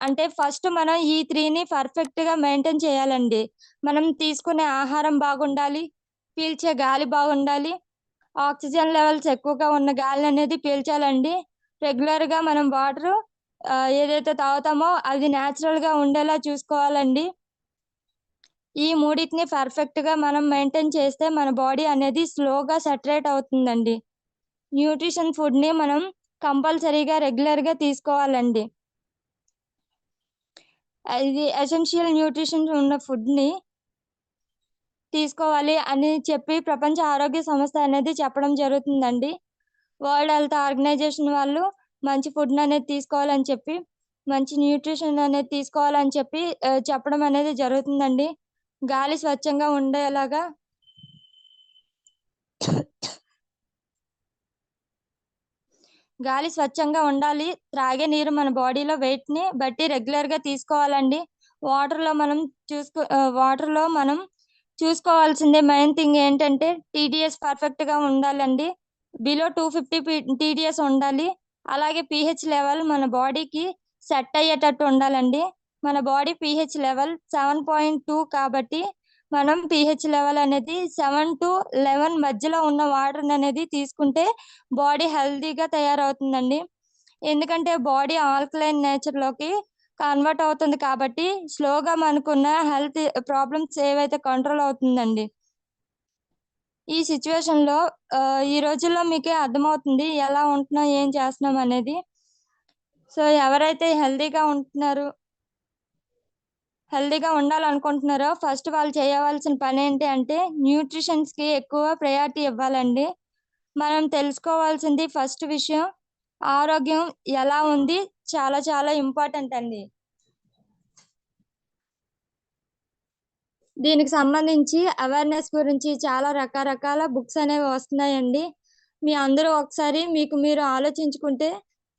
అంటే ఫస్ట్ మనం ఈ త్రీని పర్ఫెక్ట్గా మెయింటైన్ చేయాలండి. మనం తీసుకునే ఆహారం బాగుండాలి పీల్చే గాలి బాగుండాలి ఆక్సిజన్ లెవెల్స్ ఎక్కువగా ఉన్న గాలి అనేది పీల్చాలండి. రెగ్యులర్గా మనం వాటర్ ఏదైతే తాగుతామో అది న్యాచురల్గా ఉండేలా చూసుకోవాలండి. ఈ మూడింటిని పర్ఫెక్ట్గా మనం మెయింటైన్ చేస్తే మన బాడీ అనేది స్లోగా సెటరేట్ అవుతుందండి. న్యూట్రిషన్ ఫుడ్ని మనం కంపల్సరీగా రెగ్యులర్గా తీసుకోవాలండి. ఇది ఎసెన్షియల్ న్యూట్రిషన్ ఉన్న ఫుడ్ని తీసుకోవాలి అని చెప్పి ప్రపంచ ఆరోగ్య సంస్థ అనేది చెప్పడం జరుగుతుందండి. వరల్డ్ హెల్త్ ఆర్గనైజేషన్ వాళ్ళు మంచి ఫుడ్ అనేది తీసుకోవాలని చెప్పి మంచి న్యూట్రిషన్ అనేది తీసుకోవాలని చెప్పి చెప్పడం అనేది జరుగుతుందండి. గాలి స్వచ్ఛంగా ఉండేలాగా గాలి స్వచ్ఛంగా ఉండాలి. త్రాగే నీరు మన బాడీలో వెయిట్ని బట్టి రెగ్యులర్గా తీసుకోవాలండి. వాటర్లో మనం చూసుకో వాటర్లో మనం చూసుకోవాల్సిందే మెయిన్ థింగ్ ఏంటంటే టీడీఎస్ పర్ఫెక్ట్గా ఉండాలండి. బిలో టూ ఫిఫ్టీ టీడీఎస్ ఉండాలి. అలాగే పిహెచ్ లెవెల్ మన బాడీకి సెట్ అయ్యేటట్టు ఉండాలండి. మన body pH level seven point two కాబట్టి మనం పిహెచ్ లెవెల్ అనేది సెవెన్ టు లెవెన్ మధ్యలో ఉన్న వాటర్ అనేది తీసుకుంటే బాడీ హెల్తీగా తయారవుతుందండి. ఎందుకంటే బాడీ ఆల్కలైన్ నేచర్లోకి కన్వర్ట్ అవుతుంది కాబట్టి స్లోగా మనకున్న హెల్త్ ప్రాబ్లమ్స్ ఏవైతే కంట్రోల్ అవుతుందండి. ఈ సిచ్యువేషన్లో ఈ రోజుల్లో మీకే అర్థమవుతుంది ఎలా ఉంటున్నాం ఏం చేస్తున్నాం అనేది. సో ఎవరైతే హెల్తీగా ఉంటున్నారు హెల్దీగా ఉండాలనుకుంటున్నారో ఫస్ట్ వాళ్ళు చేయవలసిన పని ఏంటి అంటే న్యూట్రిషన్స్కి ఎక్కువ ప్రయారిటీ ఇవ్వాలండి. మనం తెలుసుకోవాల్సింది ఫస్ట్ విషయం ఆరోగ్యం ఎలా ఉంది చాలా చాలా ఇంపార్టెంట్ అండి. దీనికి సంబంధించి అవేర్నెస్ గురించి చాలా రకరకాల బుక్స్ అనేవి వస్తున్నాయండి. మీ అందరూ ఒకసారి మీకు మీరు ఆలోచించుకుంటే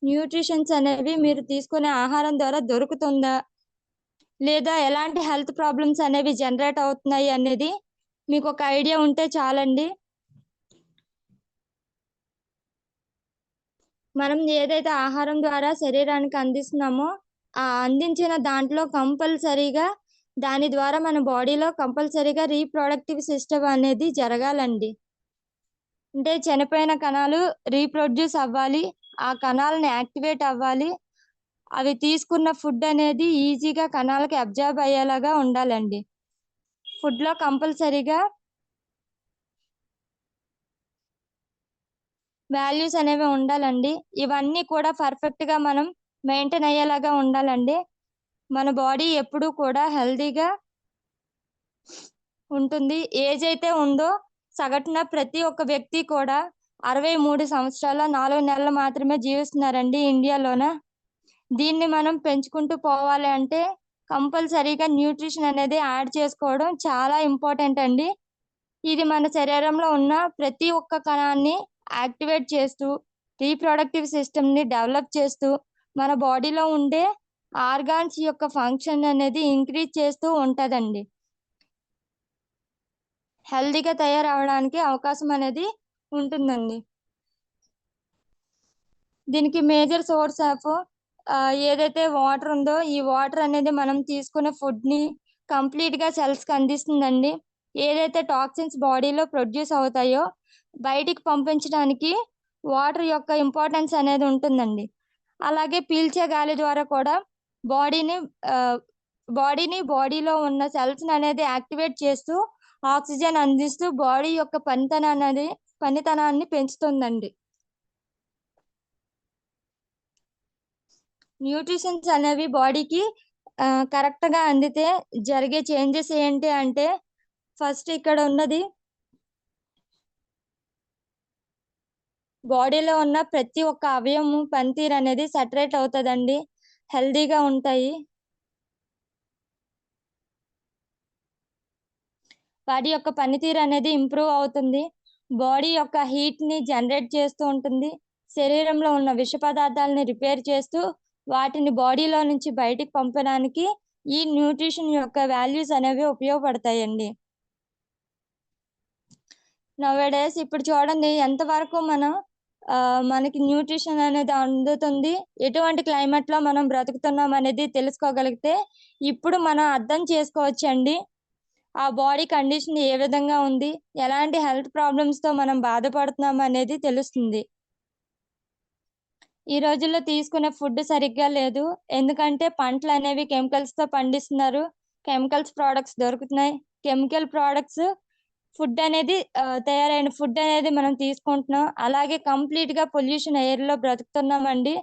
న్యూట్రిషన్స్ అనేవి మీరు తీసుకునే ఆహారం ద్వారా దొరుకుతుందా? లేదా ఎలాంటి హెల్త్ ప్రాబ్లమ్స్ అనేవి జనరేట్ అవుతున్నాయి అనేది మీకు ఒక ఐడియా ఉంటే చాలండి. మనం ఏదైతే ఆహారం ద్వారా శరీరానికి అందిస్తున్నామో ఆ అందించిన దాంట్లో కంపల్సరీగా దాని ద్వారా మన బాడీలో కంపల్సరీగా రీప్రొడక్టివ్ సిస్టమ్ అనేది జరగాలండి. అంటే చనిపోయిన కణాలు రీప్రొడ్యూస్ అవ్వాలి ఆ కణాలను యాక్టివేట్ అవ్వాలి అవి తీసుకున్న ఫుడ్ అనేది ఈజీగా కణాలకి అబ్జర్బ్ అయ్యేలాగా ఉండాలండి. ఫుడ్లో కంపల్సరీగా వాల్యూస్ అనేవి ఉండాలండి. ఇవన్నీ కూడా పర్ఫెక్ట్గా మనం మెయింటైన్ అయ్యేలాగా ఉండాలండి. మన బాడీ ఎప్పుడూ కూడా హెల్దీగా ఉంటుంది. ఏజ్ అయితే ఉందో సగటున ప్రతి ఒక్క వ్యక్తి కూడా అరవై మూడు సంవత్సరాల నాలుగు నెలలు మాత్రమే జీవిస్తున్నారండి ఇండియాలోన? దీన్ని మనం పెంచుకుంటూ పోవాలి అంటే కంపల్సరీగా న్యూట్రిషన్ అనేది యాడ్ చేసుకోవడం చాలా ఇంపార్టెంట్ అండి. ఇది మన శరీరంలో ఉన్న ప్రతి ఒక్క కణాన్ని యాక్టివేట్ చేస్తూ రీప్రొడక్టివ్ సిస్టమ్ని డెవలప్ చేస్తూ మన బాడీలో ఉండే ఆర్గాన్స్ యొక్క ఫంక్షన్ అనేది ఇంక్రీజ్ చేస్తూ ఉంటుందండి. హెల్దీగా తయారవడానికి అవకాశం అనేది ఉంటుందండి. దీనికి మేజర్ సోర్స్ ఆఫ్ ఏదైతే వాటర్ ఉందో ఈ వాటర్ అనేది మనం తీసుకునే ఫుడ్ని కంప్లీట్గా సెల్స్కి అందిస్తుందండి. ఏదైతే టాక్సిన్స్ బాడీలో ప్రొడ్యూస్ అవుతాయో బయటికి పంపించడానికి వాటర్ యొక్క ఇంపార్టెన్స్ అనేది ఉంటుందండి. అలాగే పీల్చే గాలి ద్వారా కూడా బాడీని బాడీని బాడీలో ఉన్న సెల్స్ అనేది యాక్టివేట్ చేస్తూ ఆక్సిజన్ అందిస్తూ బాడీ యొక్క పనితనాన్ని అనేది పనితనాన్ని పెంచుతుందండి. న్యూట్రిషన్స్ అనేవి బాడీకి కరెక్ట్గా అందితే జరిగే చేంజెస్ ఏంటి అంటే ఫస్ట్ ఇక్కడ ఉన్నది బాడీలో ఉన్న ప్రతి ఒక్క అవయము పనితీరు అనేది సెటరేట్ అవుతుందండి. హెల్దీగా ఉంటాయి. బాడీ యొక్క పనితీరు అనేది ఇంప్రూవ్ అవుతుంది. బాడీ యొక్క హీట్ని జనరేట్ చేస్తూ ఉంటుంది. శరీరంలో ఉన్న విష పదార్థాలని రిపేర్ చేస్తూ వాటిని బాడీలో నుంచి బయటికి పంపడానికి ఈ న్యూట్రిషన్ యొక్క వాల్యూస్ అనేవి ఉపయోగపడతాయండి. నవేడేస్ ఇప్పుడు చూడండి ఎంతవరకు మనం ఆ, మనకి న్యూట్రిషన్ అనేది అందుతుంది ఎటువంటి క్లైమేట్లో మనం బ్రతుకుతున్నాం అనేది తెలుసుకోగలిగితే ఇప్పుడు మనం అర్థం చేసుకోవచ్చండి. ఆ బాడీ కండిషన్ ఏ విధంగా ఉంది ఎలాంటి హెల్త్ ప్రాబ్లమ్స్తో మనం బాధపడుతున్నాం అనేది తెలుస్తుంది. ఈ రోజుల్లో తీసుకునే ఫుడ్ సరిగ్గా లేదు. ఎందుకంటే పంటలు అనేవి కెమికల్స్తో పండిస్తున్నారు. కెమికల్స్ ప్రోడక్ట్స్ దొరుకుతున్నాయి. కెమికల్ ప్రోడక్ట్స్ ఫుడ్ అనేది తయారైన ఫుడ్ అనేది మనం తీసుకుంటున్నాం. అలాగే కంప్లీట్గా పొల్యూషన్ ఎయిర్లో బ్రతుకుతున్నామండి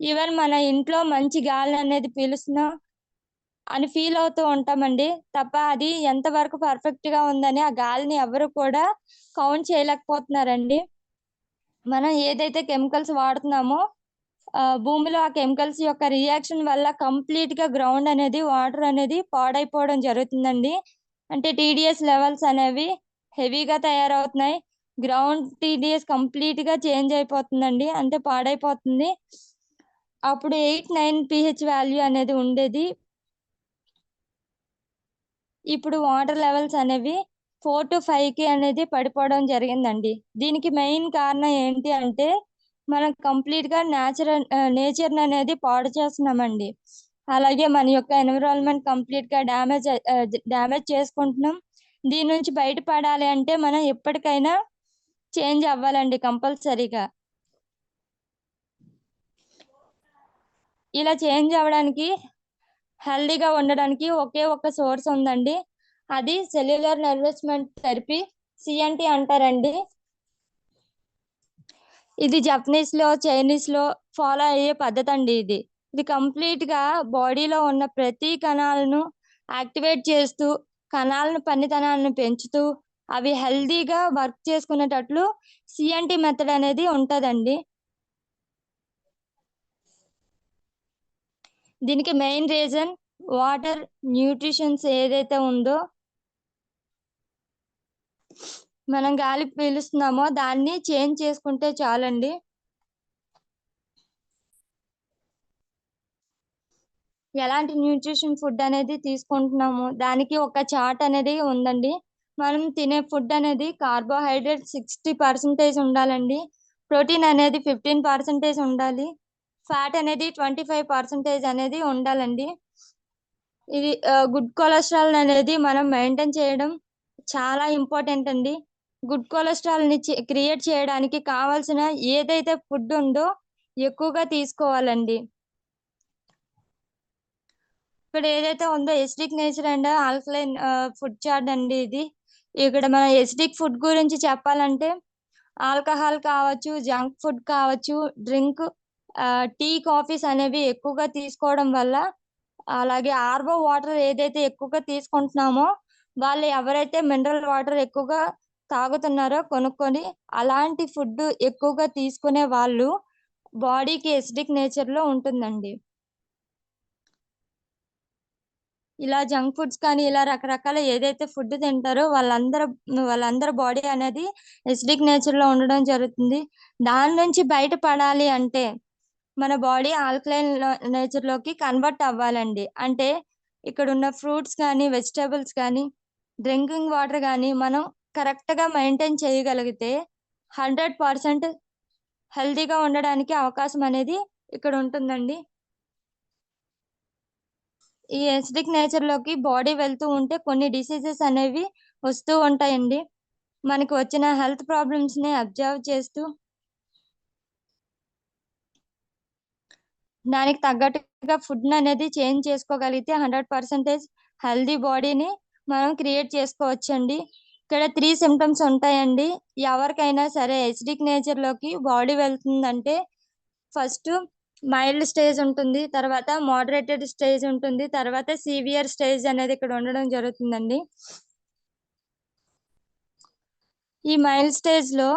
ఈవెన్ మన ఇంట్లో మంచి గాలి అనేది పీలుస్తున్నాం అని ఫీల్ అవుతూ ఉంటామండి తప్ప అది ఎంత వరకు పర్ఫెక్ట్గా ఉందని ఆ గాలిని ఎవరు కూడా కౌంట్ చేయలేకపోతున్నారండి. మనం ఏదైతే కెమికల్స్ వాడుతున్నామో భూమిలో ఆ కెమికల్స్ యొక్క రియాక్షన్ వల్ల కంప్లీట్గా గ్రౌండ్ అనేది వాటర్ అనేది పాడైపోవడం జరుగుతుందండి. అంటే టీడీఎస్ లెవెల్స్ అనేవి హెవీగా తయారవుతున్నాయి. గ్రౌండ్ టీడీఎస్ కంప్లీట్గా చేంజ్ అయిపోతుందండి. అంటే పాడైపోతుంది. అప్పుడు ఎయిట్ నైన్ పిహెచ్ వాల్యూ అనేది ఉండేది. ఇప్పుడు వాటర్ లెవెల్స్ అనేవి ఫోర్ టు ఫైవ్కి అనేది పడిపోవడం జరిగిందండి. దీనికి మెయిన్ కారణం ఏంటి అంటే మనం కంప్లీట్గా నేచురల్ నేచర్ అనేది పాడు చేస్తున్నామండి. అలాగే మన యొక్క ఎన్విరాన్మెంట్ కంప్లీట్గా డ్యామేజ్ డ్యామేజ్ చేసుకుంటున్నాం. దీని నుంచి బయటపడాలి అంటే మనం ఎప్పటికైనా చేంజ్ అవ్వాలండి కంపల్సరీగా. ఇలా చేంజ్ అవ్వడానికి హెల్దీగా ఉండడానికి ఒకే ఒక సోర్స్ ఉందండి. అది సెల్యులర్ నర్వస్మెంట్ థెరపీ సిఎన్టి అంటారండి. ఇది జపనీస్లో చైనీస్లో ఫాలో అయ్యే పద్ధతి అండి ఇది. ఇది కంప్లీట్గా బాడీలో ఉన్న ప్రతి కణాలను యాక్టివేట్ చేస్తూ కణాలను పనితనాలను పెంచుతూ అవి హెల్దీగా వర్క్ చేసుకునేటట్లు సిఎన్టి మెథడ్ అనేది ఉంటదండి. దీనికి మెయిన్ రీజన్ వాటర్ న్యూట్రిషన్స్ ఏదైతే ఉందో మనం గాలి పీలుస్తున్నామో దాన్ని చేంజ్ చేసుకుంటే చాలండి. ఎలాంటి న్యూట్రిషన్ ఫుడ్ అనేది తీసుకుంటున్నాము? దానికి ఒక చార్ట్ అనేది ఉందండి. మనం తినే ఫుడ్ అనేది కార్బోహైడ్రేట్ సిక్స్టీ పర్సెంటేజ్ ఉండాలండి. ప్రోటీన్ అనేది ఫిఫ్టీన్ పర్సెంటేజ్ ఉండాలి. ఫ్యాట్ అనేది ట్వంటీ ఫైవ్ పర్సెంటేజ్ అనేది ఉండాలండి. ఇది గుడ్ కొలెస్ట్రాల్ అనేది మనం మెయింటైన్ చేయడం చాలా ఇంపార్టెంట్ అండి. గుడ్ కొలెస్ట్రాల్ని క్రియేట్ చేయడానికి కావాల్సిన ఏదైతే ఫుడ్ ఉందో ఎక్కువగా తీసుకోవాలండి. ఇక్కడ ఏదైతే ఉందో acidic nature and alkaline food chart అండి ఇది. ఇక్కడ మన ఎసిడిక్ ఫుడ్ గురించి చెప్పాలంటే ఆల్కహాల్ కావచ్చు జంక్ ఫుడ్ కావచ్చు డ్రింక్ టీ కాఫీస్ అనేవి ఎక్కువగా తీసుకోవడం వల్ల అలాగే ఆర్వో వాటర్ ఏదైతే ఎక్కువగా తీసుకుంటున్నామో వాళ్ళు ఎవరైతే మినరల్ వాటర్ ఎక్కువగా తాగుతున్నారో కొనుక్కొని అలాంటి ఫుడ్ ఎక్కువగా తీసుకునే వాళ్ళు బాడీకి ఎసిడిక్ నేచర్లో ఉంటుందండి. ఇలా జంక్ ఫుడ్స్ కానీ ఇలా రకరకాల ఏదైతే ఫుడ్ తింటారో వాళ్ళందరూ వాళ్ళందరి బాడీ అనేది ఎసిడిక్ నేచర్లో ఉండడం జరుగుతుంది. దాని నుంచి బయటపడాలి అంటే మన బాడీ ఆల్కలైన్ నేచర్లోకి కన్వర్ట్ అవ్వాలండి. అంటే ఇక్కడ ఉన్న ఫ్రూట్స్ కానీ వెజిటేబుల్స్ కానీ డ్రింకింగ్ వాటర్ కానీ మనం కరెక్ట్గా మెయింటైన్ చేయగలిగితే హండ్రెడ్ పర్సెంట్ హెల్తీగా ఉండడానికి అవకాశం అనేది ఇక్కడ ఉంటుందండి. ఈ ఎసిడిక్ నేచర్లోకి బాడీ వెళ్తూ ఉంటే కొన్ని డిసీజెస్ అనేవి వస్తూ ఉంటాయండి. మనకి వచ్చిన హెల్త్ ప్రాబ్లమ్స్ని అబ్జర్వ్ చేస్తూ దానికి తగ్గట్టుగా ఫుడ్ అనేది చేంజ్ చేసుకోగలిగితే హండ్రెడ్ పర్సెంటేజ్ హెల్దీ బాడీని మనం క్రియేట్ చేసుకోవచ్చండి. ఇక్కడ త్రీ సిమ్టమ్స్ ఉంటాయండి. ఎవరికైనా సరే ఎసిడిక్ నేచర్లోకి బాడీ వెళ్తుందంటే ఫస్ట్ మైల్డ్ స్టేజ్ ఉంటుంది తర్వాత మోడరేటెడ్ స్టేజ్ ఉంటుంది తర్వాత సివియర్ స్టేజ్ అనేది ఇక్కడ ఉండడం జరుగుతుందండి. ఈ మైల్డ్ స్టేజ్లో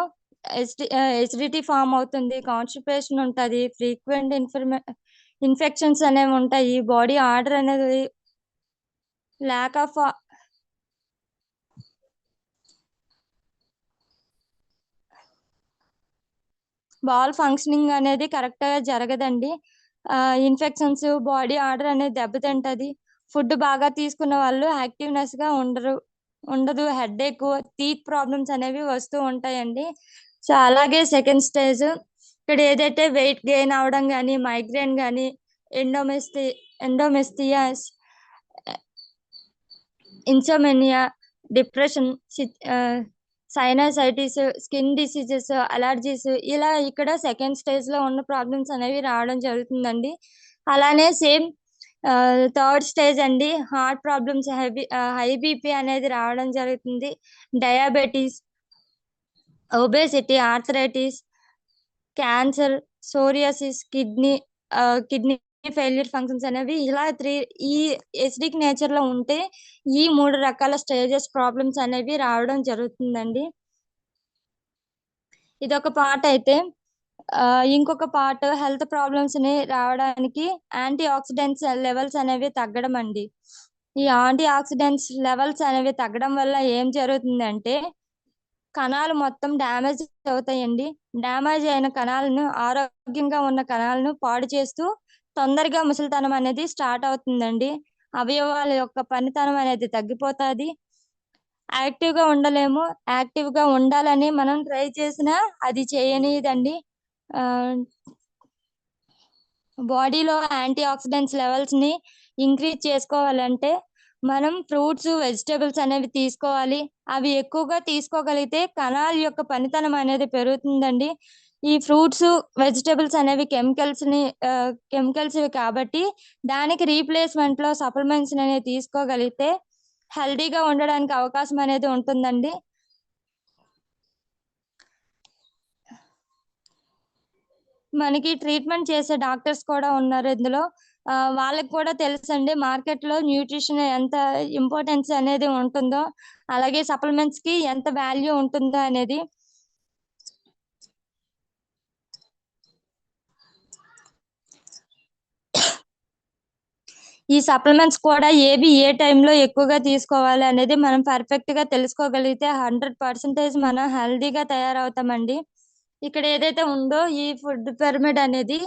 ఎసిడిటీ ఫామ్ అవుతుంది కాన్స్టిపేషన్ ఉంటుంది ఫ్రీక్వెంట్ ఇన్ఫర్మే ఇన్ఫెక్షన్స్ అనేవి ఉంటాయి బాడీ ఆర్డర్ అనేది ల్యాక్ ఆఫ్ బాల్ ఫంక్షనింగ్ అనేది కరెక్ట్గా జరగదండి. ఇన్ఫెక్షన్స్ బాడీ ఆర్డర్ అనేది దెబ్బతింటది ఫుడ్ బాగా తీసుకున్న వాళ్ళు యాక్టివ్నెస్గా ఉండరు ఉండదు. హెడ్ ఎక్ టీత్ ప్రాబ్లమ్స్ అనేవి వస్తూ ఉంటాయండి. సో అలాగే సెకండ్ స్టేజ్ ఇక్కడ ఏదైతే వెయిట్ గెయిన్ అవడం కానీ మైగ్రేన్ కానీ ఎండోమెస్టి endometriosis insomnia depression sinusitis skin diseases allergies ఇలా ఇక్కడ సెకండ్ స్టేజ్లో ఉన్న ప్రాబ్లమ్స్ అనేవి రావడం జరుగుతుందండి. అలానే సేమ్ థర్డ్ స్టేజ్ అండి. Heart problems high high BP అనేది రావడం జరుగుతుంది. Diabetes obesity arthritis cancer psoriasis kidney kidney failure functions అనేవి ఇలా త్రీ ఈ ఎసిడిక్ నేచర్లో ఉంటే ఈ మూడు రకాల స్టేజెస్ ప్రాబ్లమ్స్ అనేవి రావడం జరుగుతుందండి. ఇది ఒక పార్ట్ అయితే ఇంకొక పార్ట్ హెల్త్ ప్రాబ్లమ్స్ని రావడానికి యాంటీ ఆక్సిడెంట్స్ లెవెల్స్ అనేవి తగ్గడం అండి. ఈ యాంటీ ఆక్సిడెంట్స్ లెవెల్స్ అనేవి తగ్గడం వల్ల ఏం జరుగుతుందంటే కణాలు మొత్తం డ్యామేజ్ అవుతాయండి. డ్యామేజ్ అయిన కణాలను ఆరోగ్యంగా ఉన్న కణాలను పాడు చేస్తూ తొందరగా ముసలితనం అనేది స్టార్ట్ అవుతుందండి. అవయవాల యొక్క పనితనం అనేది తగ్గిపోతుంది. యాక్టివ్గా ఉండలేము. యాక్టివ్గా ఉండాలని మనం ట్రై చేసినా అది చేయనిదండి బాడీలో యాంటీ ఆక్సిడెంట్స్ లెవెల్స్ని ఇంక్రీజ్ చేసుకోవాలంటే మనం ఫ్రూట్స్ వెజిటేబుల్స్ అనేవి తీసుకోవాలి. అవి ఎక్కువగా తీసుకోగలిగితే కణాల యొక్క పనితనం అనేది పెరుగుతుందండి. ఈ ఫ్రూట్స్ వెజిటేబుల్స్ అనేవి కెమికల్స్ని కెమికల్స్ కాబట్టి దానికి రీప్లేస్మెంట్లో సప్లిమెంట్స్ అనేవి తీసుకోగలిగితే హెల్దీగా ఉండడానికి అవకాశం అనేది ఉంటుందండి. మనకి ట్రీట్మెంట్ చేసే డాక్టర్స్ కూడా ఉన్నారు ఇందులో. వాళ్ళకి కూడా తెలుసండి మార్కెట్లో న్యూట్రిషన్ ఎంత ఇంపార్టెన్స్ అనేది ఉంటుందో అలాగే సప్లిమెంట్స్కి ఎంత వాల్యూ ఉంటుందో అనేది. ఈ సప్లిమెంట్స్ కూడా ఏవి ఏ టైంలో ఎక్కువగా తీసుకోవాలి అనేది మనం పర్ఫెక్ట్గా తెలుసుకోగలిగితే హండ్రెడ్ పర్సెంటేజ్ మనం హెల్దీగా తయారవుతామండి. ఇక్కడ ఏదైతే ఉందో ఈ ఫుడ్ పిరమిడ్ అనేది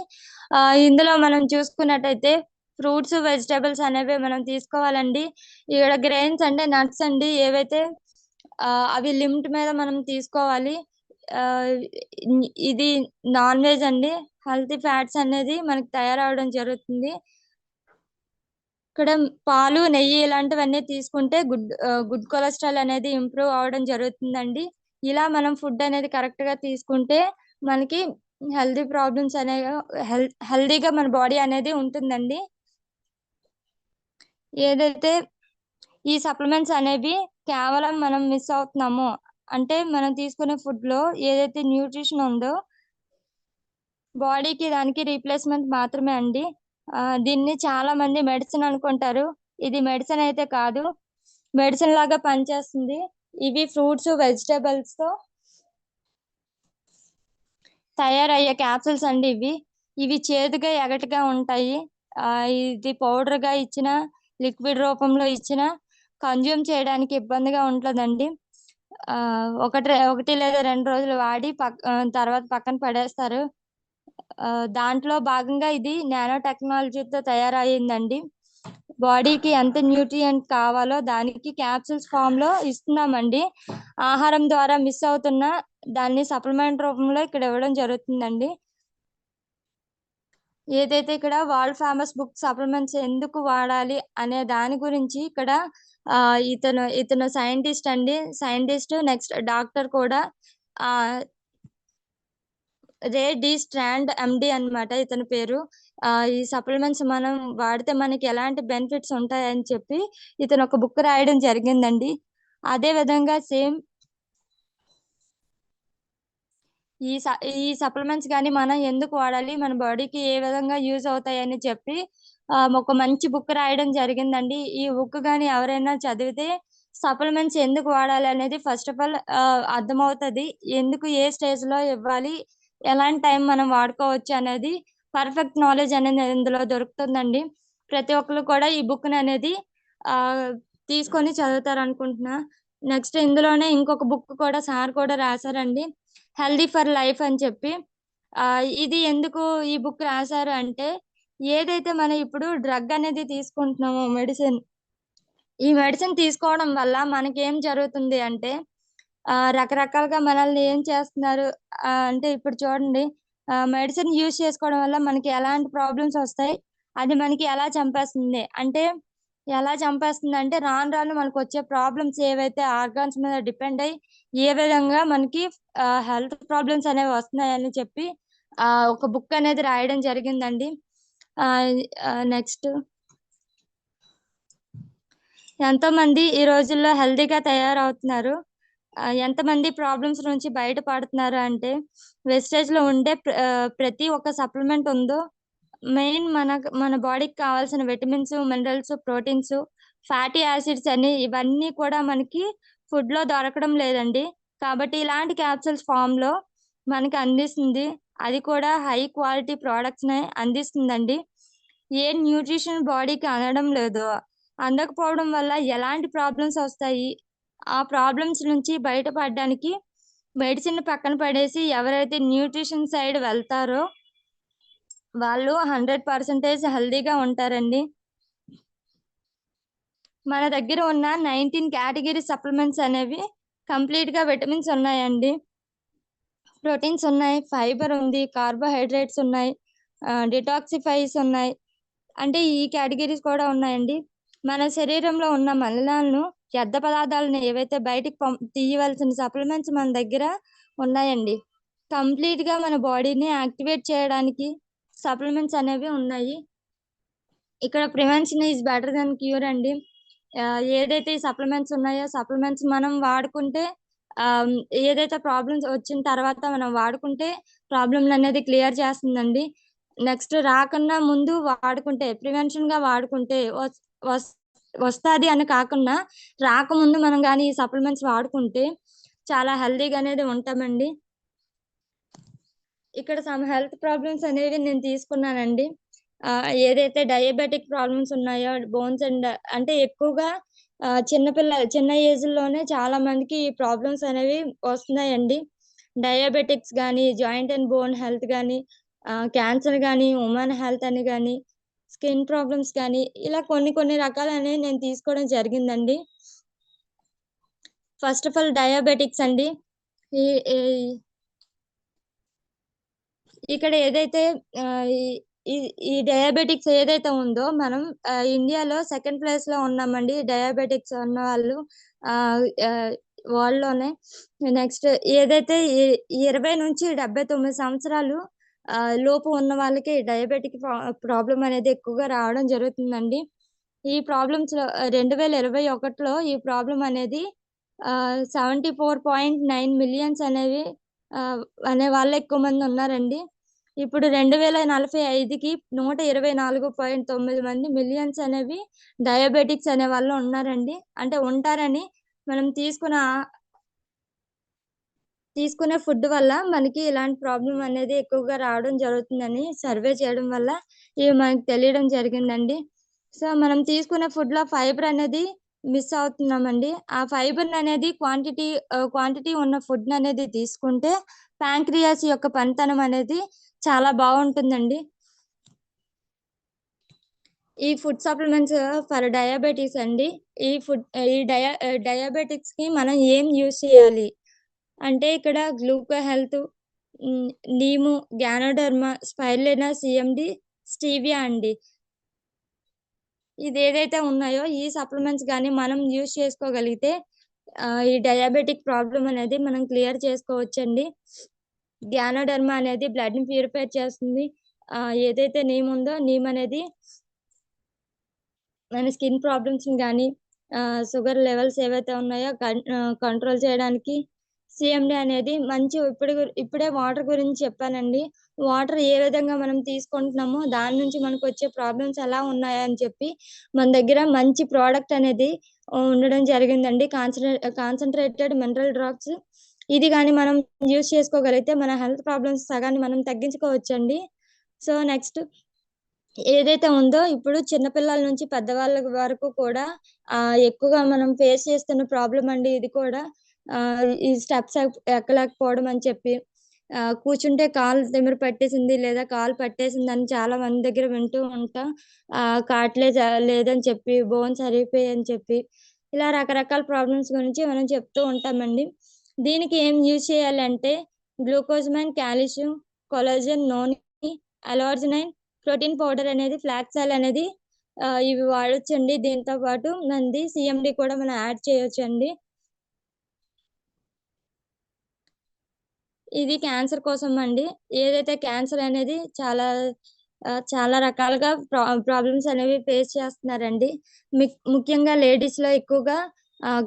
ఆ ఇందులో మనం చూసుకున్నట్టయితే ఫ్రూట్స్ వెజిటేబుల్స్ అనేవి మనం తీసుకోవాలండి. ఇక్కడ గ్రెయిన్స్ అంటే నట్స్ అండి. ఏవైతే ఆ, అవి లిమిట్ మీద మనం తీసుకోవాలి ఆ ఇది నాన్ వెజ్ అండి. హెల్తీ ఫ్యాట్స్ అనేది మనకి తయారవడం జరుగుతుంది. ఇక్కడ పాలు నెయ్యి ఇలాంటివన్నీ తీసుకుంటే గుడ్ గుడ్ కొలెస్ట్రాల్ అనేది ఇంప్రూవ్ అవడం జరుగుతుందండి. ఇలా మనం ఫుడ్ అనేది కరెక్ట్గా తీసుకుంటే మనకి హెల్దీ ప్రాబ్లమ్స్ అనేవి హెల్దీగా మన బాడీ అనేది ఉంటుందండి. ఏదైతే ఈ సప్లిమెంట్స్ అనేవి కేవలం మనం మిస్ అవుతున్నామో అంటే మనం తీసుకునే ఫుడ్లో ఏదైతే న్యూట్రిషన్ ఉందో బాడీకి దానికి రీప్లేస్మెంట్ మాత్రమే అండి. దీన్ని చాలా మంది మెడిసిన్ అనుకుంటారు. ఇది మెడిసిన్ అయితే కాదు. మెడిసిన్ లాగా పనిచేస్తుంది. ఇవి ఫ్రూట్స్ వెజిటేబుల్స్తో తయారయ్యే క్యాప్సూల్స్ అండి ఇవి. ఇవి చేదుగా ఎగటిగా ఉంటాయి. ఆ ఇది పౌడర్గా ఇచ్చిన లిక్విడ్ రూపంలో ఇచ్చిన కన్జ్యూమ్ చేయడానికి ఇబ్బందిగా ఉంటుందండి. ఆ ఒకటి ఒకటి లేదా రెండు రోజులు వాడి పక్ తర్వాత పక్కన పడేస్తారు. దాంట్లో భాగంగా ఇది నానో టెక్నాలజీతో తయారయ్యిందండి. బాడీకి ఎంత న్యూట్రియంట్ కావాలో దానికి క్యాప్సూల్స్ ఫామ్లో ఇస్తున్నామండి. ఆహారం ద్వారా మిస్ అవుతున్న దాన్ని సప్లిమెంట్ రూపంలో ఇక్కడ ఇవ్వడం జరుగుతుందండి. ఏదైతే ఇక్కడ వరల్డ్ ఫేమస్ బుక్ సప్లిమెంట్స్ ఎందుకు వాడాలి అనే దాని గురించి ఇక్కడ ఇతను ఇతను సైంటిస్ట్ అండి. సైంటిస్ట్ నెక్స్ట్ డాక్టర్ కూడా ఆ రే డి స్ట్రాండ్ ఎండి అన్నమాట ఇతని పేరు. ఆ ఈ సప్లిమెంట్స్ మనం వాడితే మనకి ఎలాంటి బెనిఫిట్స్ ఉంటాయని చెప్పి ఇతను ఒక బుక్ రాయడం జరిగిందండి. అదే విధంగా సేమ్ ఈ స- ఈ సప్లిమెంట్స్ కానీ మనం ఎందుకు వాడాలి? మన బాడీకి ఏ విధంగా యూజ్ అవుతాయని చెప్పి ఒక మంచి బుక్ రాయడం జరిగిందండి. ఈ బుక్ కానీ ఎవరైనా చదివితే సప్లిమెంట్స్ ఎందుకు వాడాలి అనేది ఫస్ట్ ఆఫ్ ఆల్ అర్థమవుతుంది. ఎందుకు ఏ స్టేజ్లో ఇవ్వాలి? ఎలాంటి టైం మనం వాడుకోవచ్చు అనేది పర్ఫెక్ట్ నాలెడ్జ్ అనేది ఇందులో దొరుకుతుందండి. ప్రతి ఒక్కరు కూడా ఈ బుక్ అనేది ఆ తీసుకొని చదువుతారు అనుకుంటున్నా నెక్స్ట్ ఇందులోనే ఇంకొక బుక్ కూడా సార్ కూడా రాశారండి. హెల్దీ ఫర్ లైఫ్ అని చెప్పి. ఆ ఇది ఎందుకు ఈ బుక్ రాశారు అంటే ఏదైతే మనం ఇప్పుడు డ్రగ్ అనేది తీసుకుంటున్నామో మెడిసిన్ ఈ మెడిసిన్ తీసుకోవడం వల్ల మనకి ఏం జరుగుతుంది అంటే రకరకాలుగా మనల్ని ఏం చేస్తున్నారు అంటే ఇప్పుడు చూడండి మెడిసిన్ యూజ్ చేసుకోవడం వల్ల మనకి ఎలాంటి ప్రాబ్లమ్స్ వస్తాయి. అది మనకి ఎలా చంపేస్తుంది. అంటే ఎలా చంపేస్తుంది అంటే రాను రాను మనకొచ్చే ప్రాబ్లమ్స్ ఏవైతే ఆర్గాన్స్ మీద డిపెండ్ అయ్యి ఏ విధంగా మనకి హెల్త్ ప్రాబ్లమ్స్ అనేవి వస్తున్నాయని చెప్పి ఒక బుక్ అనేది రాయడం జరిగిందండి. నెక్స్ట్ ఎంతో మంది ఈ రోజుల్లో హెల్దీగా తయారవుతున్నారు. ఎంతమంది ప్రాబ్లమ్స్ నుంచి బయట పడుతున్నారు అంటే వెస్టేజ్‌లో ఉండే ప్రతి ఒక్క సప్లిమెంట్ ఉందో మెయిన్ మనకు మన బాడీకి కావాల్సిన vitamins, minerals, proteins, fatty acids అని ఇవన్నీ కూడా మనకి ఫుడ్లో దొరకడం లేదండి. కాబట్టి ఇలాంటి క్యాప్సూల్స్లో మనకి అందిస్తుంది. అది కూడా హై క్వాలిటీ ప్రొడక్ట్స్‌నే అందిస్తుందండి. ఏ న్యూట్రిషన్ బాడీకి అందడం లేదు అందకపోవడం వల్ల ఎలాంటి ప్రాబ్లమ్స్ వస్తాయి. ఆ ప్రాబ్లమ్స్ నుంచి బయటపడడానికి మెడిసిన్ పక్కన పడేసి ఎవరైతే న్యూట్రిషన్ సైడ్ వెళ్తారో వాళ్ళు హండ్రెడ్ పర్సెంటేజ్ హెల్దీగా ఉంటారండి. మన దగ్గర ఉన్న నైన్టీన్ కేటగిరీ సప్లిమెంట్స్ అనేవి కంప్లీట్‌గా విటమిన్స్ ఉన్నాయండి. ప్రోటీన్స్ ఉన్నాయి, ఫైబర్ ఉంది, కార్బోహైడ్రేట్స్ ఉన్నాయి, డిటాక్సిఫైస్ ఉన్నాయి. అంటే ఈ కేటగిరీస్ కూడా ఉన్నాయండి. మన శరీరంలో ఉన్న మలినాలను, వ్యర్థ పదార్థాలను ఏవైతే బయటికి పం తీయవలసిన సప్లిమెంట్స్ మన దగ్గర ఉన్నాయండి. కంప్లీట్గా మన బాడీని యాక్టివేట్ చేయడానికి సప్లిమెంట్స్ అనేవి ఉన్నాయి. ఇక్కడ prevention is better than cure అండి. ఏదైతే ఈ సప్లిమెంట్స్ ఉన్నాయో సప్లిమెంట్స్ మనం వాడుకుంటే ఏదైతే ప్రాబ్లమ్స్ వచ్చిన తర్వాత మనం వాడుకుంటే ప్రాబ్లమ్‌లనేది క్లియర్ చేస్తుందండి. నెక్స్ట్ రాకన్నా ముందు వాడుకుంటే ప్రివెన్షన్‌గా వాడుకుంటే వస్ వస్తుంది అని కాకుండా రాకముందు మనం కానీ ఈ సప్లిమెంట్స్ వాడుకుంటే చాలా హెల్తీగా అనేది ఉంటామండి. ఇక్కడ సమ్ హెల్త్ ప్రాబ్లమ్స్ అనేవి నేను తీసుకున్నానండి. ఏదైతే డయాబెటిక్ ప్రాబ్లమ్స్ ఉన్నాయో బోన్స్ అండ్ అంటే ఎక్కువగా చిన్నపిల్ల చిన్న పిల్ల చిన్న చాలా మందికి ఈ ప్రాబ్లమ్స్ అనేవి వస్తున్నాయండి. డయాబెటిక్స్ కానీ జాయింట్ అండ్ బోన్ హెల్త్ కానీ క్యాన్సర్ కానీ ఉమెన్ హెల్త్ అని కానీ స్కిన్ ప్రాబ్లమ్స్ కానీ ఇలా కొన్ని కొన్ని రకాలనేవి నేను తీసుకోవడం జరిగిందండి. ఫస్ట్ ఆఫ్ ఆల్ డయాబెటిక్స్ అండి. ఇక్కడ ఏదైతే ఈ ఈ డయాబెటిక్స్ ఏదైతే ఉందో మనం ఇండియాలో సెకండ్ ప్లేస్లో ఉన్నామండి. డయాబెటిక్స్ ఉన్న వాళ్ళు వరల్డ్‌లోనే. నెక్స్ట్ ఏదైతే ఇరవై నుంచి డెబ్బై తొమ్మిది సంవత్సరాలు లోపు ఉన్న వాళ్ళకి డయాబెటిక్ ప్రాబ్లం అనేది ఎక్కువగా రావడం జరుగుతుందండి. ఈ ప్రాబ్లమ్స్ రెండు వేల ఇరవై ఒకటిలో ఈ ప్రాబ్లం అనేది seventy four point nine millions అనేవి అనే వాళ్ళు ఎక్కువ మంది ఉన్నారండి. ఇప్పుడు 2045కి 124.9 మంది మిలియన్స్ అనేవి డయాబెటిక్స్ అనే వాళ్ళు ఉన్నారండి. అంటే ఉంటారని మనం తీసుకున్న తీసుకునే ఫుడ్ వల్ల మనకి ఇలాంటి ప్రాబ్లం అనేది ఎక్కువగా రావడం జరుగుతుందని సర్వే చేయడం వల్ల ఇవి మనకు తెలియడం జరిగిందండి. సో, మనం తీసుకునే ఫుడ్‌లో ఫైబర్ అనేది మిస్ అవుతున్నామండి. ఆ ఫైబర్ అనేది క్వాంటిటీ క్వాంటిటీ ఉన్న ఫుడ్ అనేది తీసుకుంటే ప్యాంక్రియాస్ యొక్క పనితనం అనేది చాలా బాగుంటుందండి ఈ ఫుడ్ సప్లిమెంట్స్ ఫర్ డయాబెటిస్ అండి. ఈ ఫుడ్ ఈ డయా ఆహ్, డయాబెటిక్స్‌కి మనం ఏం యూజ్ చేయాలి? అంటే ఇక్కడ gluco health, neem, ganoderma, spirulina, CMD stevia అండి. ఇది ఏదైతే ఉన్నాయో ఈ సప్లిమెంట్స్ కానీ మనం యూజ్ చేసుకోగలిగితే ఈ డయాబెటిక్ ప్రాబ్లం అనేది మనం క్లియర్ చేసుకోవచ్చండి. గ్యానోడర్మా అనేది బ్లడ్‌ని ప్యూరిఫై చేస్తుంది. ఏదైతే నీమ్ ఉందో నీమ్ అనేది మన స్కిన్ ప్రాబ్లమ్స్‌ని కానీ షుగర్ లెవెల్స్ ఏవైతే ఉన్నాయో కంట్రోల్ చేయడానికి సిఎండి అనేది మంచి ఇప్పుడు ఇప్పుడే వాటర్ గురించి చెప్పానండి. వాటర్ ఏ విధంగా మనం తీసుకుంటున్నామో దాని నుంచి మనకు వచ్చే ప్రాబ్లమ్స్ ఎలా ఉన్నాయని చెప్పి మన దగ్గర మంచి ప్రోడక్ట్ అనేది ఉండడం జరిగిందండి. కాన్సన్‌ట్రే కాన్సన్ట్రేటెడ్ మినరల్ డ్రాప్స్. ఇది కానీ మనం యూజ్ చేసుకోగలిగితే మన హెల్త్ ప్రాబ్లమ్స్ సగాన్ని మనం తగ్గించుకోవచ్చండి. సో, నెక్స్ట్ ఏదైతే ఉందో ఇప్పుడు చిన్న పిల్లల నుంచి పెద్దవాళ్ళ వరకు కూడా ఎక్కువగా మనం ఫేస్ చేస్తున్న ప్రాబ్లం అండి ఇది కూడా. ఈ స్టెప్స్ ఎక్కలేకపోవడం అని చెప్పి, కూర్చుంటే కాలు తిమిరి పట్టేసింది లేదా కాలు పట్టేసింది అని చాలా మంది దగ్గర వింటూ ఉంటాం. కాట్లే లేదని చెప్పి, బోన్స్ అని చెప్పి, ఇలా రకరకాల ప్రాబ్లమ్స్ గురించి మనం చెప్తూ ఉంటామండి. దీనికి ఏం యూజ్ చేయాలంటే glucosamine calcium collagen noni L arginine protein powder అనేది ఫ్లాక్స్ అనేది ఇవి వాడొచ్చండి దీంతో పాటు మంది సిఎండి కూడా మనం యాడ్ చేయొచ్చండి ఇది క్యాన్సర్ కోసం అండి. ఏదైతే క్యాన్సర్ అనేది చాలా చాలా రకాలుగా ప్రాబ్లమ్స్ అనేవి ఫేస్ చేస్తున్నారండి. ముఖ్యంగా లేడీస్లో ఎక్కువగా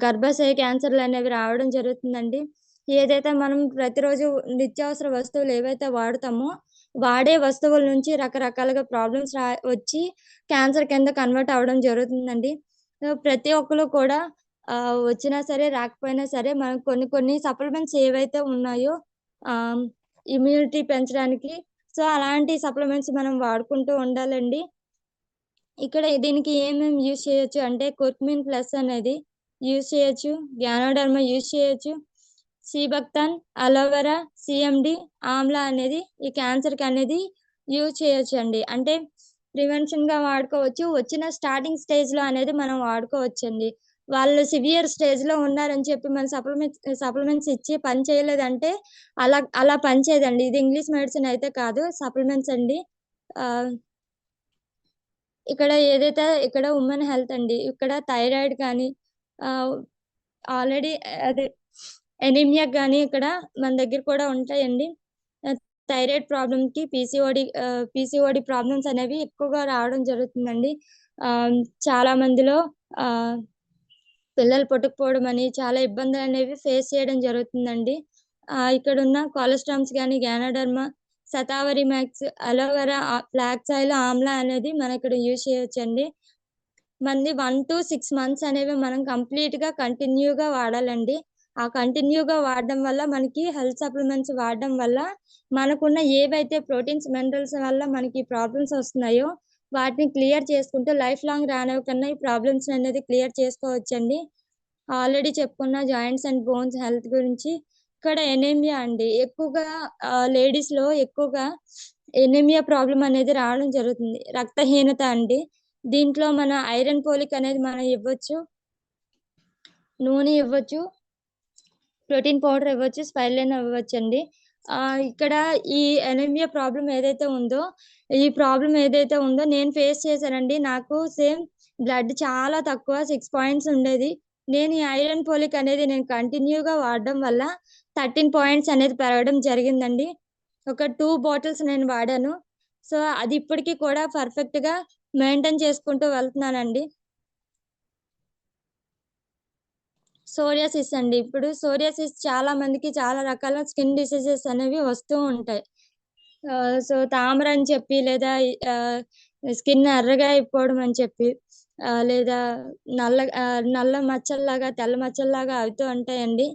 గర్భాశయ క్యాన్సర్లు అనేవి రావడం జరుగుతుందండి. ఏదైతే మనం ప్రతిరోజు నిత్యావసర వస్తువులు ఏవైతే వాడతామో వాడే వస్తువుల నుంచి రకరకాలుగా ప్రాబ్లమ్స్ రా వచ్చి క్యాన్సర్ కింద కన్వర్ట్ అవ్వడం జరుగుతుందండి. ప్రతి ఒక్కరు కూడా వచ్చినా సరే రాకపోయినా సరే మనం కొన్ని కొన్ని సప్లిమెంట్స్ ఏవైతే ఉన్నాయో ఇమ్యూనిటీ పెంచడానికి. సో అలాంటి సప్లిమెంట్స్ మనం వాడుకుంటూ ఉండాలండి. ఇక్కడ దీనికి ఏమేమి యూజ్ చేయొచ్చు అంటే కుర్క్మిన్ ప్లస్ అనేది యూజ్ చేయొచ్చు గ్యానోడర్మా యూజ్ చేయొచ్చు sea buckthorn aloe vera CMD amla అనేది ఈ క్యాన్సర్కి అనేది యూజ్ చేయొచ్చు అండి. అంటే ప్రివెన్షన్గా వాడుకోవచ్చు. వచ్చిన స్టార్టింగ్ స్టేజ్లో అనేది మనం వాడుకోవచ్చు అండి వాళ్ళు సివియర్ స్టేజ్లో ఉన్నారని చెప్పి మన సప్లిమెంట్స్ సప్లిమెంట్స్ ఇచ్చి పని చేయలేదంటే అలా అలా పని చేయదండి. ఇది ఇంగ్లీష్ మెడిసిన్ అయితే కాదు సప్లిమెంట్స్ అండి. ఇక్కడ ఏదైతే ఇక్కడ ఉమెన్ హెల్త్ అండి ఇక్కడ థైరాయిడ్ కానీ ఆల్రెడీ అదే ఎనీమియా కానీ ఇక్కడ మన దగ్గర కూడా ఉంటాయండి. థైరాయిడ్ ప్రాబ్లంకి పీసీఓడి పీసీఓడి ప్రాబ్లమ్స్ అనేవి ఎక్కువగా రావడం జరుగుతుందండి. చాలా మందిలో ఆ పిల్లలు పుట్టకపోవడం అని చాలా ఇబ్బందులు అనేవి ఫేస్ చేయడం జరుగుతుందండి. ఆ ఇక్కడ ఉన్న కొలెస్ట్రామ్స్ కానీ ganoderma shatavari max aloe vera flax oil amla అనేది మనం ఇక్కడ యూజ్ చేయొచ్చండి. మంది వన్ టు సిక్స్ మంత్స్ అనేవి మనం కంప్లీట్గా కంటిన్యూగా వాడాలండి. ఆ కంటిన్యూగా వాడడం వల్ల మనకి హెల్త్ సప్లిమెంట్స్ వాడడం వల్ల మనకున్న ఏవైతే ప్రోటీన్స్ మినరల్స్ వల్ల మనకి ప్రాబ్లమ్స్ వస్తున్నాయో వాటిని క్లియర్ చేసుకుంటూ లైఫ్ లాంగ్ రానివ్వకుండా ఈ ప్రాబ్లమ్స్ అనేది క్లియర్ చేసుకోవచ్చండి. ఆల్రెడీ చెప్పుకున్న జాయింట్స్ అండ్ బోన్స్ హెల్త్ గురించి. ఇక్కడ ఎనీమియా అండి. ఎక్కువగా లేడీస్లో ఎక్కువగా ఎనీమియా ప్రాబ్లం అనేది రావడం జరుగుతుంది. రక్తహీనత అండి. దీంట్లో మన ఐరన్ పోలిక్ అనేది మనం ఇవ్వచ్చు. నూనె ఇవ్వచ్చు. ప్రోటీన్ పౌడర్ ఇవ్వచ్చు. స్పైలైన్ ఇవ్వచ్చు అండి ఇక్కడ ఈ ఎనీమియా ప్రాబ్లం ఏదైతే ఉందో ఈ ప్రాబ్లం ఏదైతే ఉందో నేను ఫేస్ చేశానండి. నాకు సేమ్ బ్లడ్ చాలా తక్కువ సిక్స్ పాయింట్స్ ఉండేది. నేను ఈ ఐరన్ పోలిక్ అనేది నేను కంటిన్యూగా వాడడం వల్ల థర్టీన్ పాయింట్స్ అనేది పెరగడం జరిగిందండి. ఒక టూ బాటిల్స్ నేను వాడాను. సో అది ఇప్పటికీ కూడా పర్ఫెక్ట్గా మెయింటైన్ చేసుకుంటూ వెళ్తున్నానండి. సోరియాసిస్ అండి. ఇప్పుడు సోరియాసిస్ చాలా మందికి చాలా రకాల స్కిన్ డిసీజెస్ అనేవి వస్తూ ఉంటాయి. సో తామర అని చెప్పి లేదా స్కిన్ ఎర్రగా అయిపోవడం అని చెప్పి లేదా నల్ల నల్ల మచ్చల్లాగా తెల్ల మచ్చల్లాగా అవుతూ ఉంటాయండి.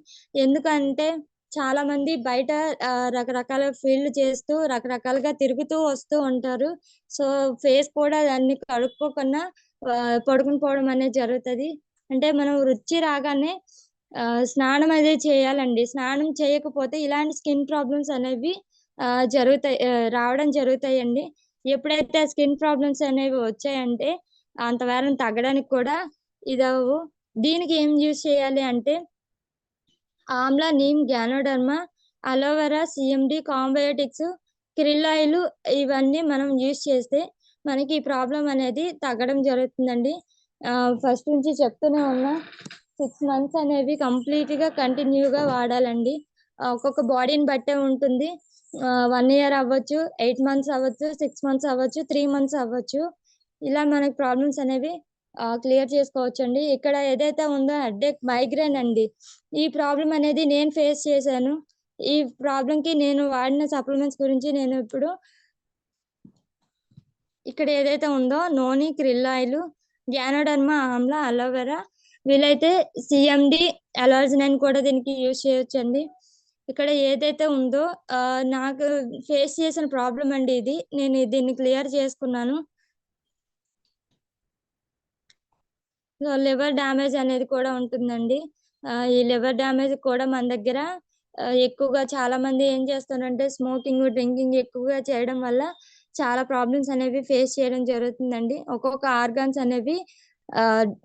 ఎందుకంటే చాలా మంది బయట రకరకాల ఫీల్డ్ చేస్తూ రకరకాలుగా తిరుగుతూ వస్తూ ఉంటారు. సో ఫేస్ కూడా దాన్ని కడుక్కోకుండా పడుకుని పోవడం అనేది జరుగుతుంది. అంటే మనం రుచి రాగానే స్నానం అనేది చేయాలండి. స్నానం చేయకపోతే ఇలాంటి స్కిన్ ప్రాబ్లమ్స్ అనేవి జరుగుతాయి రావడం జరుగుతాయండి. ఎప్పుడైతే స్కిన్ ప్రాబ్లమ్స్ అనేవి వచ్చాయంటే అంతవరం తగ్గడానికి కూడా ఇదవు దీనికి ఏం యూజ్ చేయాలి అంటే amla neem ganoderma aloe vera CMD combiotics krill oil ఇవన్నీ మనం యూజ్ చేస్తే మనకి ఈ ప్రాబ్లం అనేది తగ్గడం జరుగుతుందండి. ఫస్ట్ నుంచి చెప్తూనే ఉన్నా సిక్స్ మంత్స్ అనేవి కంప్లీట్గా కంటిన్యూగా వాడాలండి. ఒక్కొక్క బాడీని బట్టే ఉంటుంది. వన్ ఇయర్ అవ్వచ్చు ఎయిట్ మంత్స్ అవ్వచ్చు సిక్స్ మంత్స్ అవ్వచ్చు త్రీ మంత్స్ అవ్వచ్చు. ఇలా మనకి ప్రాబ్లమ్స్ అనేవి క్లియర్ చేసుకోవచ్చు అండి ఇక్కడ ఏదైతే ఉందో హెడ్ఏక్ మైగ్రేన్ అండి. ఈ ప్రాబ్లం అనేది నేను ఫేస్ చేశాను. ఈ ప్రాబ్లం కి నేను వాడిన సప్లిమెంట్స్ గురించి నేను ఇప్పుడు ఇక్కడ ఏదైతే ఉందో noni krill oil ganoderma amla aloe vera వీలైతే సిఎండి అలర్జినైన్ కూడా దీనికి యూజ్ చేయొచ్చు అండి ఇక్కడ ఏదైతే ఉందో నాకు ఫేస్ చేసిన ప్రాబ్లం అండి ఇది. నేను దీన్ని క్లియర్ చేసుకున్నాను. సో లివర్ డ్యామేజ్ అనేది కూడా ఉంటుందండి. ఈ లివర్ డ్యామేజ్ కూడా మన దగ్గర ఎక్కువగా చాలా మంది ఏం చేస్తారంటే స్మోకింగ్ డ్రింకింగ్ ఎక్కువగా చేయడం వల్ల చాలా ప్రాబ్లమ్స్ అనేవి ఫేస్ చేయడం జరుగుతుందండి. ఒక్కొక్క ఆర్గాన్స్ అనేవి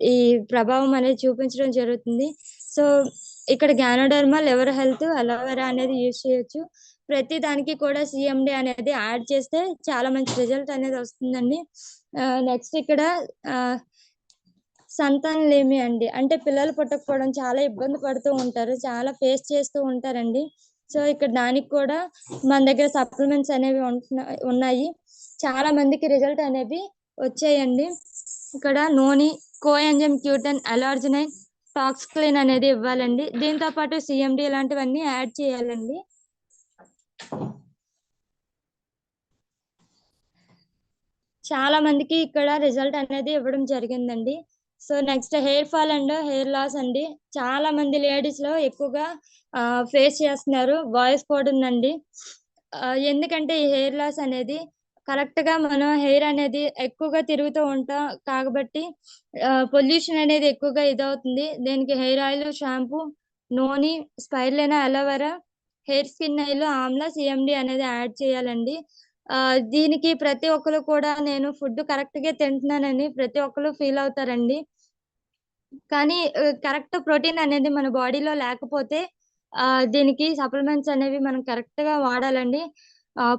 ఈ ప్రభావం అనేది చూపించడం జరుగుతుంది. సో ఇక్కడ ganoderma liver health aloe vera అనేది యూజ్ చేయొచ్చు. ప్రతి దానికి కూడా సిఎండి అనేది యాడ్ చేస్తే చాలా మంచి రిజల్ట్ అనేది వస్తుందండి. నెక్స్ట్ ఇక్కడ సంతానలేమి లేమి అండి. అంటే పిల్లలు పుట్టకపోవడం చాలా ఇబ్బంది పడుతూ ఉంటారు. చాలా ఫేస్ చేస్తూ ఉంటారండి. సో ఇక్కడ దానికి కూడా మన దగ్గర సప్లిమెంట్స్ అనేవి ఉంటున్నా- ఉన్నాయి. చాలా మందికి రిజల్ట్ అనేవి వచ్చాయండి. ఇక్కడ నోని కోయంజమ్ క్యూటన్ అలర్జినైన్ టాక్స్క్లిన్ అనేది ఇవ్వాలండి. దీంతో పాటు సిఎండి ఇలాంటివన్నీ యాడ్ చేయాలండి. చాలా మందికి ఇక్కడ రిజల్ట్ అనేది ఇవ్వడం జరిగిందండి. So next hair fall and hair loss అండి. చాలా మంది లేడీస్లో ఎక్కువగా ఫేస్ చేస్తున్నారు. వాయిస్ కూడా ఉందండి. ఎందుకంటే ఈ హెయిర్ లాస్ అనేది కరెక్ట్గా మనం హెయిర్ అనేది ఎక్కువగా తిరుగుతూ ఉంటాం కాబట్టి పొల్యూషన్ అనేది ఎక్కువగా ఇదవుతుంది. దీనికి హెయిర్ ఆయిల్ షాంపూ నూనె spirulina aloe vera hair skin oil amla CMD అనేది యాడ్ చేయాలండి. దీనికి ప్రతి ఒక్కరు కూడా నేను ఫుడ్ కరెక్ట్గా తింటున్నానని ప్రతి ఒక్కరు ఫీల్ అవుతారండి. కానీ కరెక్ట్ ప్రోటీన్ అనేది మన బాడీలో లేకపోతే దీనికి సప్లిమెంట్స్ అనేవి మనం కరెక్ట్గా వాడాలండి.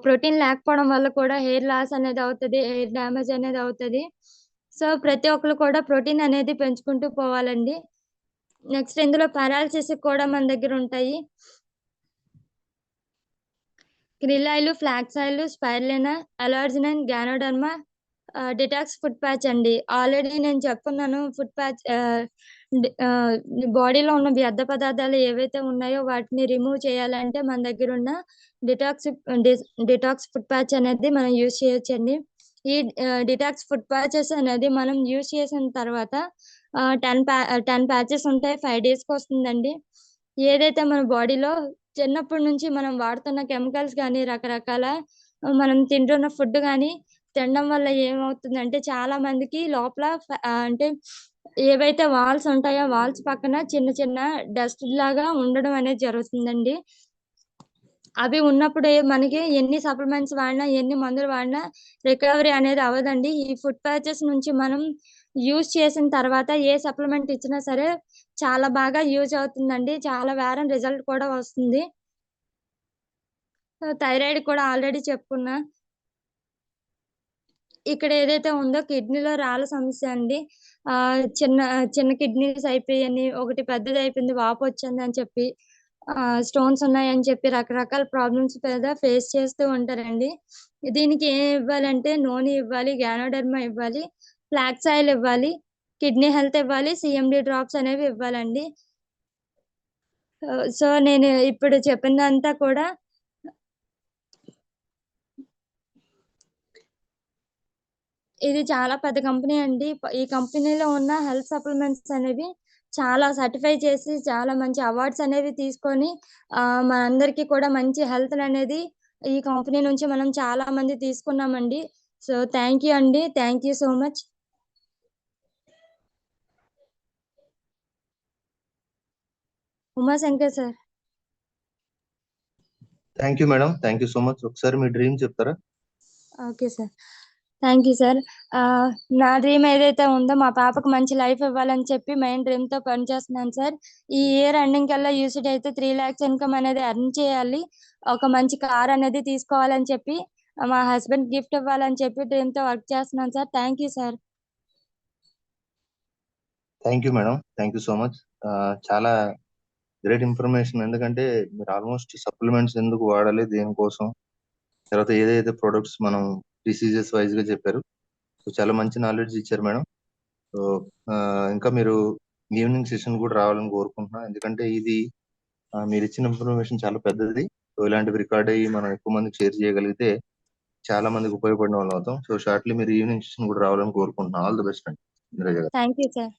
ప్రోటీన్ లేకపోవడం వల్ల కూడా హెయిర్ లాస్ అనేది అవుతుంది హెయిర్ డ్యామేజ్ అనేది అవుతుంది. సో ప్రతి ఒక్కరు కూడా ప్రోటీన్ అనేది పెంచుకుంటూ పోవాలండి. నెక్స్ట్ ఇందులో పారాలసిస్ కూడా మన దగ్గర ఉంటాయి. Krill oil flax oil spirulina L arginine ganoderma detox food patch అండి. ఆల్రెడీ నేను చెప్పుకున్నాను ఫుడ్ ప్యాచ్ బాడీలో ఉన్న వ్యర్థ పదార్థాలు ఏవైతే ఉన్నాయో వాటిని రిమూవ్ చేయాలంటే మన దగ్గర ఉన్న డిటాక్స్ డిటాక్స్ ఫుడ్ ప్యాచ్ అనేది మనం యూజ్ చేయొచ్చండి. ఈ డిటాక్స్ ఫుడ్ ప్యాచెస్ అనేది మనం యూజ్ చేసిన తర్వాత టెన్ ప్యా టెన్ ప్యాచెస్ ఉంటాయి ఫైవ్ డేస్కి వస్తుందండి. ఏదైతే మన బాడీలో చిన్నప్పటి నుంచి మనం వాడుతున్న కెమికల్స్ కానీ రకరకాల మనం తింటున్న ఫుడ్ కానీ తినడం వల్ల ఏమవుతుందంటే చాలా మందికి లోపల అంటే ఏవైతే వాల్స్ ఉంటాయో వాల్స్ పక్కన చిన్న చిన్న డస్ట్ లాగా ఉండడం అనేది జరుగుతుందండి. అవి ఉన్నప్పుడు మనకి ఎన్ని సప్లిమెంట్స్ వాడినా ఎన్ని మందులు వాడినా రికవరీ అనేది అవ్వదండి. ఈ ఫుడ్ ప్యాచెస్ నుంచి మనం యూజ్ చేసిన తర్వాత ఏ సప్లిమెంట్ ఇచ్చినా సరే చాలా బాగా యూజ్ అవుతుందండి. చాలా వారం రిజల్ట్ కూడా వస్తుంది. థైరాయిడ్ కూడా ఆల్రెడీ చెప్పుకున్నా. ఇక్కడ ఏదైతే ఉందో కిడ్నీలో రాళ్ళ సమస్య అండి. ఆ చిన్న చిన్న కిడ్నీస్ అయిపోయాయని ఒకటి పెద్దది అయిపోయింది వాపు వచ్చింది అని చెప్పి ఆ స్టోన్స్ ఉన్నాయని చెప్పి రకరకాల ప్రాబ్లమ్స్ మీద ఫేస్ చేస్తూ ఉంటారండి. దీనికి ఏం ఇవ్వాలంటే నూనె ఇవ్వాలి గ్యానోడర్మా ఇవ్వాలి ఫ్లాక్స్ ఆయిల్ ఇవ్వాలి కిడ్నీ హెల్త్ ఇవ్వాలి సిఎండి డ్రాప్స్ అనేవి ఇవ్వాలండి. సో నేను ఇప్పుడు చెప్పినంతా కూడా ఇది చాలా పెద్ద కంపెనీ అండి. ఈ కంపెనీలో ఉన్న హెల్త్ సప్లిమెంట్స్ అనేవి చాలా సర్టిఫై చేసి చాలా మంచి అవార్డ్స్ అనేవి తీసుకొని ఆ మనందరికీ కూడా మంచి హెల్త్ అనేది ఈ కంపెనీ నుంచి మనం చాలా మంది తీసుకున్నామండి. సో థ్యాంక్ యూ అండి. Thank you so much. Umashankar sir. Thank you madam. Thank you so much. ఒకసారి మీ డ్రీమ్ చెప్తారా? Okay sir. Thank you sir. నా డ్రీమ్ ఏదైతే ఉందో మా పాపకు మంచి లైఫ్ ఇవ్వాలని చెప్పి మెయిన్ డ్రీమ్తో పనిచేస్తున్నాను సార్. ఈ ఇయర్ ఎండింగ్ కల్లా యూసిడ్ అయితే త్రీ లాక్స్ ఇన్కమ్ అనేది అర్న్ చేయాలి. ఒక మంచి కార్ అనేది తీసుకోవాలని చెప్పి మా హస్బెండ్ గిఫ్ట్ ఇవ్వాలని చెప్పి డ్రీమ్తో వర్క్ చేస్తున్నాను sir. Thank you sir. Thank you madam. Thank you so much. చాలా గ్రేట్ ఇన్ఫర్మేషన్. ఎందుకంటే మీరు ఆల్మోస్ట్ సప్లిమెంట్స్ ఎందుకు వాడాలి? దేనికోసం? తర్వాత ఏదైతే ప్రొడక్ట్స్ మనం డిసీజెస్ వైజ్గా చెప్పారు. సో చాలా మంచి నాలెడ్జ్ ఇచ్చారు మేడం. సో ఇంకా మీరు ఈవినింగ్ సెషన్ కూడా రావాలని కోరుకుంటున్నాను. ఎందుకంటే ఇది మీరు ఇచ్చిన ఇన్ఫర్మేషన్ చాలా పెద్దది. సో ఇలాంటివి రికార్డ్ అయ్యి మనం ఎక్కువ మందికి షేర్ చేయగలిగితే చాలా మందికి ఉపయోగపడిన వాళ్ళు అవుతాం. సో షార్ట్లీ మీరు ఈవినింగ్ సెషన్ కూడా రావాలని కోరుకుంటున్నాను. ఆల్ ది బెస్ట్ అండి. Thank you sir